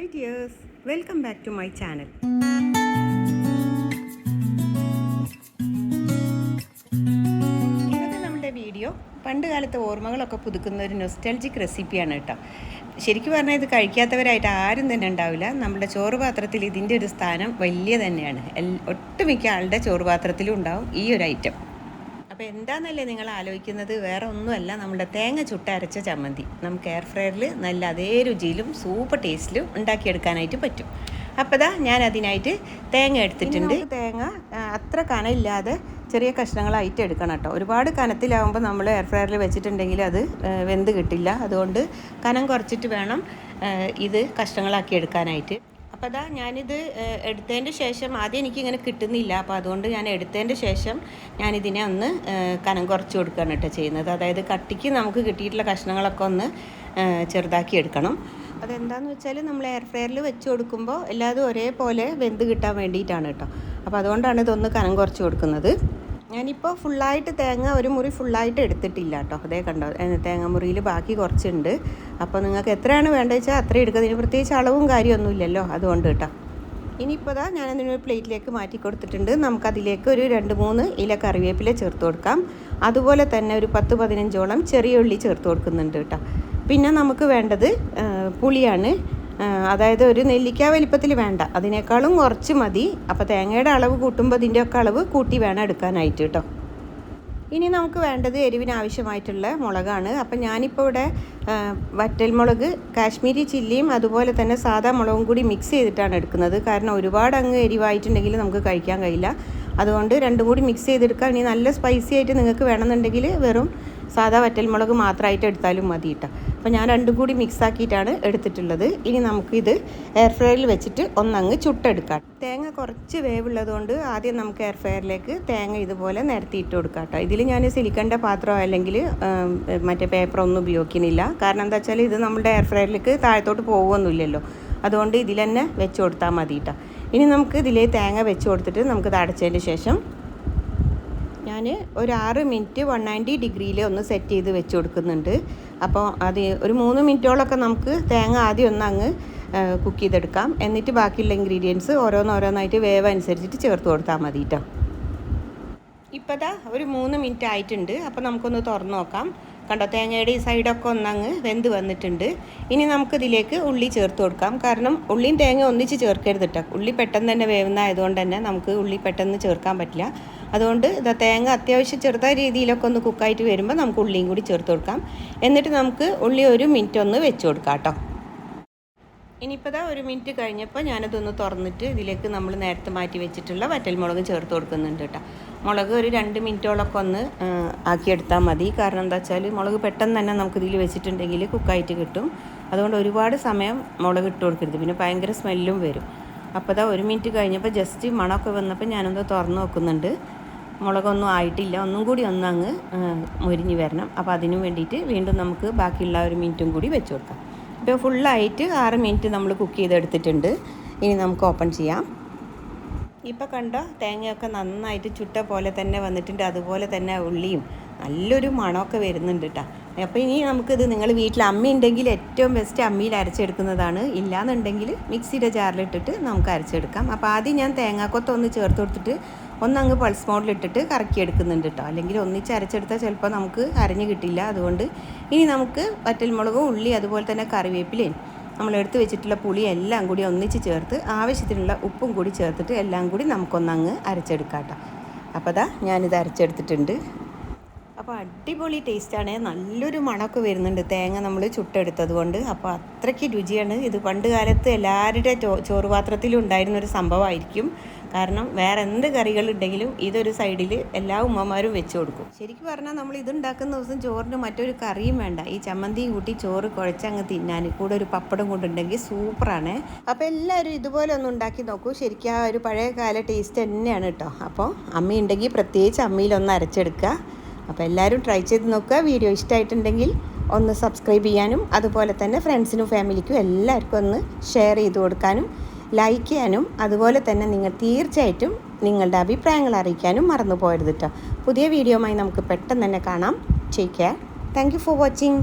Hi dears welcome back to my channel ഇന്നത്തെ നമ്മുടെ video പണ്ട് കാലത്തെ ഓർമ്മകളൊക്കെ പുതുക്കുന്ന ഒരു നൊസ്റ്റാൾജിക് റെസിപ്പിയാണ് കേട്ടോ. ശരിക്കും പറഞ്ഞാൽ ഇത് കഴിക്കാത്തവരായിട്ട് ആരും തന്നെ ഉണ്ടാവില്ല. നമ്മുടെ ചോറ് പാത്രത്തിൽ ഇതിന്റെ ഒരു സ്ഥാനം വലിയ തന്നെയാണ്. ഒട്ടുമിക്ക ആളുടെ ചോറ് പാത്രത്തിലും ഉണ്ടാവും ഈ ഒരു ഐറ്റം അപ്പോൾ എന്താണെന്നല്ലേ നിങ്ങൾ ആലോചിക്കുന്നത്? വേറെ ഒന്നുമല്ല നമ്മുടെ തേങ്ങ ചുട്ട അരച്ച ചമ്മന്തി. നമുക്ക് എയർ ഫ്രയറിൽ നല്ല അതേ രുചിയിലും സൂപ്പർ ടേസ്റ്റിലും ഉണ്ടാക്കിയെടുക്കാനായിട്ട് പറ്റും. അപ്പോൾ ദാ ഞാൻ അതിനായിട്ട് തേങ്ങ എടുത്തിട്ടുണ്ട്. തേങ്ങ അത്ര കനയില്ലാതെ ചെറിയ കഷ്ണങ്ങളായിട്ട് എടുക്കണം കേട്ടോ. ഒരുപാട് കനത്തിലാവുമ്പോൾ നമ്മൾ എയർ ഫ്രയറിൽ വെച്ചിട്ടുണ്ടെങ്കിൽ അത് വെന്ത് കിട്ടില്ല. അതുകൊണ്ട് കനം കുറച്ചിട്ട് വേണം ഇത് കഷ്ണങ്ങളാക്കി എടുക്കാനായിട്ട്. അപ്പോൾ അതാ ഞാനിത് എടുത്തതിന്റെ ശേഷം ആദ്യം എനിക്കിങ്ങനെ കിട്ടുന്നില്ല. അപ്പോൾ അതുകൊണ്ട് ഞാൻ എടുത്തതിന്റെ ശേഷം ഞാനിതിനെ ഒന്ന് കനം കുറച്ച് കൊടുക്കുകയാണ് കേട്ടോ ചെയ്യുന്നത്. അതായത് കട്ടിക്ക് നമുക്ക് കിട്ടിയിട്ടുള്ള കഷ്ണങ്ങളൊക്കെ ഒന്ന് ചെറുതാക്കി എടുക്കണം. അതെന്താന്ന് വെച്ചാൽ നമ്മൾ എയർ ഫ്രയറിൽ വെച്ച് കൊടുക്കുമ്പോൾ എല്ലാതും ഒരേപോലെ വെന്ത് കിട്ടാൻ വേണ്ടിയിട്ടാണ് കേട്ടോ. അപ്പോൾ അതുകൊണ്ടാണ് ഇതൊന്ന് കനം കുറച്ച് കൊടുക്കുന്നത്. ഞാനിപ്പോൾ ഫുള്ളായിട്ട് തേങ്ങ ഒരു മുറി ഫുള്ളായിട്ട് എടുത്തിട്ടില്ല കേട്ടോ അതേ കണ്ടോ തേങ്ങ മുറിയിൽ ബാക്കി കുറച്ചുണ്ട്. അപ്പോൾ നിങ്ങൾക്ക് എത്രയാണ് വേണ്ടത് വെച്ചാൽ അത്രയും എടുക്കുക ഇതിന് പ്രത്യേകിച്ച് അളവും കാര്യമൊന്നുമില്ലല്ലോ അതുകൊണ്ട് കേട്ടോ ഇനിയിപ്പോൾ ഞാൻ അതിനൊരു പ്ലേറ്റിലേക്ക് മാറ്റി കൊടുത്തിട്ടുണ്ട്. നമുക്കതിലേക്ക് ഒരു രണ്ട് മൂന്ന് ഇല കറിവേപ്പില ചേർത്ത് കൊടുക്കാം. അതുപോലെ തന്നെ ഒരു പത്ത് പതിനഞ്ചോളം ചെറിയ ഉള്ളി ചേർത്ത് കൊടുക്കുന്നുണ്ട് കേട്ടോ പിന്നെ നമുക്ക് വേണ്ടത് പുളിയാണ്. അതായത് ഒരു നെല്ലിക്ക വലിപ്പത്തിൽ വേണ്ട. അതിനേക്കാളും കുറച്ച് മതി. അപ്പോൾ തേങ്ങയുടെ അളവ് കൂട്ടുമ്പോൾ അതിന്റെയൊക്കെ അളവ് കൂട്ടി വേണം എടുക്കാനായിട്ട് കേട്ടോ ഇനി നമുക്ക് വേണ്ടത് എരിവിന് ആവശ്യമായിട്ടുള്ള മുളകാണ്. അപ്പം ഞാനിപ്പോൾ ഇവിടെ വറ്റൽ മുളക് കാശ്മീരി ചില്ലിയും അതുപോലെ തന്നെ സാധാ മുളകും കൂടി മിക്സ് ചെയ്തിട്ടാണ് എടുക്കുന്നത്. കാരണം ഒരുപാട് അങ്ങ് എരിവായിട്ടുണ്ടെങ്കിൽ നമുക്ക് കഴിക്കാൻ കഴിയില്ല. അതുകൊണ്ട് രണ്ടും കൂടി മിക്സ് ചെയ്തെടുക്കാം. ഇനി നല്ല സ്പൈസി ആയിട്ട് നിങ്ങൾക്ക് വേണമെന്നുണ്ടെങ്കിൽ വെറും സാധാ വറ്റൽ മുളക് മാത്രമായിട്ട് എടുത്താലും മതി കേട്ടോ അപ്പോൾ ഞാൻ രണ്ടും കൂടി മിക്സ് ആക്കിയിട്ടാണ് എടുത്തിട്ടുള്ളത്. ഇനി നമുക്കിത് എയർ ഫ്രയറിൽ വെച്ചിട്ട് ഒന്നങ്ങ് ചുട്ടെടുക്കാം. തേങ്ങ കുറച്ച് വേവുള്ളതുകൊണ്ട് ആദ്യം നമുക്ക് എയർ ഫ്രയറിലേക്ക് തേങ്ങ ഇതുപോലെ നിരത്തിയിട്ട് കൊടുക്കാം കേട്ടോ. ഇതിൽ ഞാൻ സിലിക്കണ്ട പാത്രമോ അല്ലെങ്കിൽ മറ്റേ പേപ്പറോ ഒന്നും ഉപയോഗിക്കുന്നില്ല. കാരണം എന്താ വെച്ചാൽ ഇത് നമ്മുടെ എയർ ഫ്രയറിലേക്ക് താഴത്തോട്ട് പോകുമൊന്നുമില്ലല്ലോ അതുകൊണ്ട് ഇതിൽ തന്നെ വെച്ച് കൊടുത്താൽ മതി കേട്ടോ. ഇനി നമുക്ക് ഇതിലേ തേങ്ങ വെച്ച് കൊടുത്തിട്ട് നമുക്ക് ഇത് അടച്ചതിന് ശേഷം ഞാൻ ഒരു ആറ് മിനിറ്റ് വൺ നയന്റി ഡിഗ്രിയിൽ ഒന്ന് സെറ്റ് ചെയ്ത് വെച്ച് കൊടുക്കുന്നുണ്ട്. അപ്പോൾ അത് ഒരു മൂന്ന് മിനിറ്റോളൊക്കെ നമുക്ക് തേങ്ങ ആദ്യം ഒന്ന് അങ്ങ് കുക്ക് ചെയ്തെടുക്കാം. എന്നിട്ട് ബാക്കിയുള്ള ഇൻഗ്രീഡിയൻസ് ഓരോന്നോരോന്നായിട്ട് വേവ് അനുസരിച്ചിട്ട് ചേർത്ത് കൊടുത്താൽ മതി കേട്ടോ ഇപ്പോൾ ഒരു മൂന്ന് മിനിറ്റ് ആയിട്ടുണ്ട്. അപ്പോൾ നമുക്കൊന്ന് തുറന്ന് നോക്കാം. കണ്ടോ തേങ്ങയുടെ ഈ സൈഡൊക്കെ ഒന്നങ്ങ് വെന്ത് വന്നിട്ടുണ്ട്. ഇനി നമുക്കിതിലേക്ക് ഉള്ളി ചേർത്ത് കൊടുക്കാം. കാരണം ഉള്ളിയും തേങ്ങ ഒന്നിച്ച് ചേർക്കരുത് കേട്ടോ ഉള്ളി പെട്ടെന്ന് തന്നെ വേവുന്ന ആയതുകൊണ്ട് തന്നെ നമുക്ക് ഉള്ളി പെട്ടെന്ന് ചേർക്കാൻ പറ്റില്ല. അതുകൊണ്ട് ഇതാ തേങ്ങ അത്യാവശ്യം ചെറുതായ രീതിയിലൊക്കെ ഒന്ന് കുക്കായിട്ട് വരുമ്പോൾ നമുക്ക് ഉള്ളിയും കൂടി ചേർത്ത് കൊടുക്കാം. എന്നിട്ട് നമുക്ക് ഉള്ളി ഒരു മിനിറ്റ് ഒന്ന് വെച്ച് കൊടുക്കാം കേട്ടോ. ഇനിയിപ്പോൾ ഇതാ ഒരു മിനിറ്റ് കഴിഞ്ഞപ്പോൾ ഞാനതൊന്ന് തുറന്നിട്ട് ഇതിലേക്ക് നമ്മൾ നേരത്തെ മാറ്റി വെച്ചിട്ടുള്ള വറ്റൽമുളക് ചേർത്ത് കൊടുക്കുന്നുണ്ട് കേട്ടോ. മുളക് ഒരു രണ്ട് മിനിറ്റോളൊക്കെ ഒന്ന് ആക്കിയെടുത്താൽ മതി. കാരണം എന്താ വെച്ചാൽ മുളക് പെട്ടെന്ന് തന്നെ നമുക്ക് ഇതിൽ വെച്ചിട്ടുണ്ടെങ്കിൽ കുക്കായിട്ട് കിട്ടും. അതുകൊണ്ട് ഒരുപാട് സമയം മുളക് ഇട്ട് കൊടുക്കരുത്. പിന്നെ ഭയങ്കര സ്മെല്ലും വരും. അപ്പോൾ ഇതാ ഒരു മിനിറ്റ് കഴിഞ്ഞപ്പോൾ ജസ്റ്റ് മണമൊക്കെ വന്നപ്പോൾ ഞാനൊന്ന് തുറന്ന് നോക്കുന്നുണ്ട്. മുളകൊന്നും ആയിട്ടില്ല. ഒന്നും കൂടി ഒന്ന് അങ്ങ് മുരിഞ്ഞ് വരണം. അപ്പോൾ അതിനു വേണ്ടിയിട്ട് വീണ്ടും നമുക്ക് ബാക്കിയുള്ള ഒരു മിനിറ്റും കൂടി വെച്ച് കൊടുക്കാം. ഇപ്പോൾ ഫുള്ളായിട്ട് ആറ് മിനിറ്റ് നമ്മൾ കുക്ക് ചെയ്തെടുത്തിട്ടുണ്ട്. ഇനി നമുക്ക് ഓപ്പൺ ചെയ്യാം. ഇപ്പോൾ കണ്ടോ തേങ്ങയൊക്കെ നന്നായിട്ട് ചുട്ട പോലെ തന്നെ വന്നിട്ടുണ്ട്. അതുപോലെ തന്നെ ഉള്ളിയും നല്ലൊരു മണമൊക്കെ വരുന്നുണ്ട് കേട്ടോ അപ്പോൾ ഇനി നമുക്കിത് നിങ്ങൾ വീട്ടിൽ അമ്മ ഉണ്ടെങ്കിൽ ഏറ്റവും ബെസ്റ്റ് അമ്മിയിൽ അരച്ചെടുക്കുന്നതാണ്. ഇല്ലാന്നുണ്ടെങ്കിൽ മിക്സിയുടെ ജാറിലിട്ടിട്ട് നമുക്ക് അരച്ചെടുക്കാം. അപ്പോൾ ആദ്യം ഞാൻ തേങ്ങാക്കൊത്തൊന്ന് ചേർത്ത് കൊടുത്തിട്ട് ഒന്നങ്ങ് പൾസ് മോഡിലിട്ടിട്ട് കറക്കി എടുക്കുന്നുണ്ട് കേട്ടോ അല്ലെങ്കിൽ ഒന്നിച്ച് അരച്ചെടുത്താൽ ചിലപ്പോൾ നമുക്ക് അരഞ്ഞ് കിട്ടില്ല. അതുകൊണ്ട് ഇനി നമുക്ക് വറ്റൽമുളകും ഉള്ളി അതുപോലെ തന്നെ കറിവേപ്പിലയും നമ്മൾ എടുത്തു വെച്ചിട്ടുള്ള പുളി എല്ലാം കൂടി ഒന്നിച്ച് ചേർത്ത് ആവശ്യത്തിനുള്ള ഉപ്പും കൂടി ചേർത്തിട്ട് എല്ലാം കൂടി നമുക്കൊന്നങ്ങ് അരച്ചെടുക്കാം കേട്ടോ അപ്പോൾ അതാ ഞാനിത് അരച്ചെടുത്തിട്ടുണ്ട്. അപ്പോൾ അടിപൊളി ടേസ്റ്റാണ് നല്ലൊരു മണമൊക്കെ വരുന്നുണ്ട് തേങ്ങ നമ്മൾ ചുട്ടെടുത്തത് കൊണ്ട്. അപ്പോൾ അത്രയ്ക്ക് രുചിയാണ്. ഇത് പണ്ട് കാലത്ത് എല്ലാവരുടെ ചോ ചോറ് പാത്രത്തിലും ഉണ്ടായിരുന്ന ഒരു സംഭവമായിരിക്കും. കാരണം വേറെ എന്ത് കറികളുണ്ടെങ്കിലും ഇതൊരു സൈഡിൽ എല്ലാ ഉമ്മമാരും വെച്ച് കൊടുക്കും. ശരിക്കും പറഞ്ഞാൽ നമ്മൾ ഇത് ഉണ്ടാക്കുന്ന ദിവസം ചോറിന് മറ്റൊരു കറിയും വേണ്ട. ഈ ചമ്മന്തിയും കൂട്ടി ചോറ് കുഴച്ചങ്ങ് തിന്നാൻ. കൂടെ ഒരു പപ്പടം കൊണ്ടുണ്ടെങ്കിൽ സൂപ്പറാണ്. അപ്പോൾ എല്ലാവരും ഇതുപോലെ ഒന്ന് ഉണ്ടാക്കി നോക്കൂ. ശരിക്കും ആ ഒരു പഴയ കാല ടേസ്റ്റ് തന്നെയാണ് കേട്ടോ അപ്പോൾ അമ്മയുണ്ടെങ്കിൽ പ്രത്യേകിച്ച് അമ്മയിലൊന്ന് അരച്ചെടുക്കുക അപ്പോൾ എല്ലാവരും ട്രൈ ചെയ്ത് നോക്കുക. വീഡിയോ ഇഷ്ടമായിട്ടുണ്ടെങ്കിൽ ഒന്ന് സബ്സ്ക്രൈബ് ചെയ്യാനും അതുപോലെ തന്നെ ഫ്രണ്ട്സിനും ഫാമിലിക്കും എല്ലാവർക്കും ഒന്ന് ഷെയർ ചെയ്ത് കൊടുക്കാനും. ലൈക്ക് ചെയ്യാനും അതുപോലെ തന്നെ നിങ്ങൾ തീർച്ചയായിട്ടും നിങ്ങളുടെ അഭിപ്രായങ്ങൾ അറിയിക്കാനും മറന്നു പോകരുത് കേട്ടോ പുതിയ വീഡിയോയുമായി നമുക്ക് പെട്ടെന്ന് തന്നെ കാണാം. Care thank you for watching